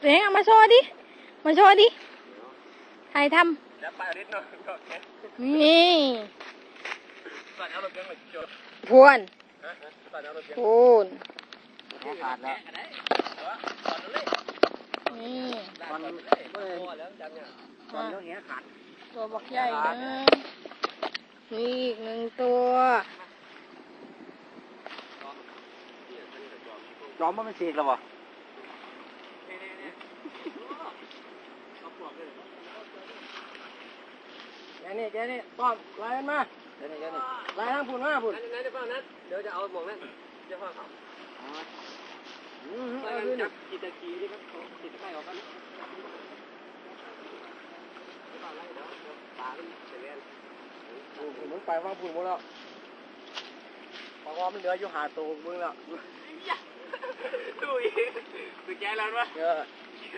เสียงเอามาโชว์ดิ มาโชว์ดิใครทแล้วไปเอานิดหน่อยก็แค่ำนี่ตอนเอารถเก๋งมาจอดพวนฮะตอนเอารถเก๋งพูนขาดแล้วนี่มันพอแล้วจังเนี่ยตอนเงี้ยขาดตัวบักใหญ่หนึงนี่อีกหนึ่งตัว จอมมันเสียแล้ววะแก นี่แกนี่ป้อมไล่กันมาแกนี่แกนี่ไล่ทางพุ่นมาพุ่นนั่นนั่นเดี๋ยวฟังนั้นเดี๋ยวจะเอาหมวกนั้นเดี๋ยวฟังเขาอืมเอาขึ้นจับกีตะกีนี่ครับกีตะไคร้ออกกันมึงไปฟังพุ่นหมดแล้วปากว่ามันเหลืออยู่หาตัวมึงแล้วดูอีกสุดแกแล้ววะเออ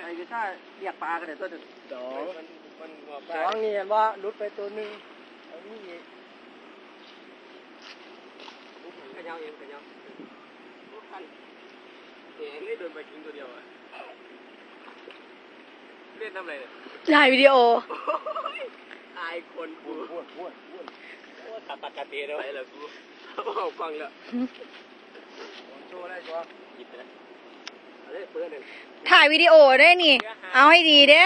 ไอ้ก็ถ้าเรียกปลากันเนี่ยตัวหนึ่งสอง มันสองนี่เห็นว่าลุดไปตัวหนึ่งอันนี้อีกขยาวเองขยาวลูกคันเอ๋นี่เดินไปกินตัวเดียวอะเล่นทำอะไรเนี่ยถ่ายวิดีโออายคนกูพูดพูดพูดพูดตัดปากกาเตะแล้วไปแล้วกูเอาฟังแล้วโชว์ได้ชัวหยิบไปแล้วอะไรเปิดหนึ่งถ่ายวิดีโอได้วยนี่ เอาให้ดีเด้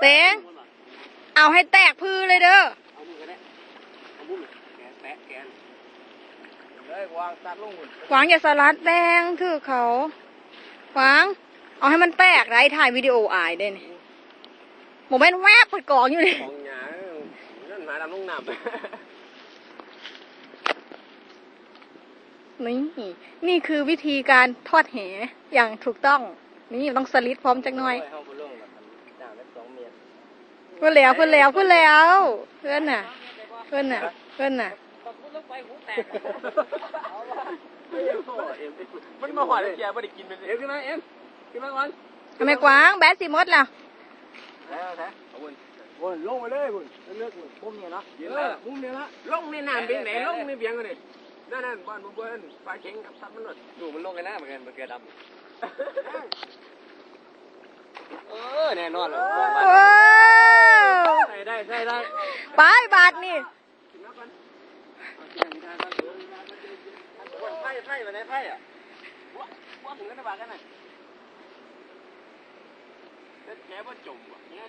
เตงเอาให้แตกพื้นเลยเด้อเอามือกันได้เอามือแกนแตะแกนเลยวางตัดลงหวางอย่าสลัดแบงถือเขาหวางเอาให้มันแตกไรถ่ายวิดีโออายได้นี่โมเมนต์แวบเปิดกล่องอยู่นี่ของหยานั่นหาดำลงน้ำนี่นี่คือวิธีการทอดแหอย่างถูกต้อง นี่ต้องสลิดพร้อมจักหน่อย เพื่อนแล้วเพื่อนแล้วเพื่อนแล้ว เพื่อนน่ะ เพื่อนน่ะ เพื่อนน่ะมันมาหอดแกไม่ได้กินเป็นเอ็มขึ้นมาเอ็มขึ้นมาก่อนทำไมกวางแบดสีมดล่ะแล้วแท้เอาบุญบุญลงไปเลยบุญเลือกบุญมุมเนี่ยเนาะเยอะมุมเนี่ยละลงในน้ำเบียงไหนลงในเบียงกันนี่นั่นนั่นบ้านบุญบุญปลาเข็งกับซับมันหมดดูมันลงกันหน้าเหมือนกันมันเกลือดำเออแน่นอนเลย ว้าว ใส่ได้ใส่ได้ ไปบาทนี่ไพ่ไพ่มาไหนไพ่อะว่าถึงกันในบ้านกันไหนแกว่าจมว่ะ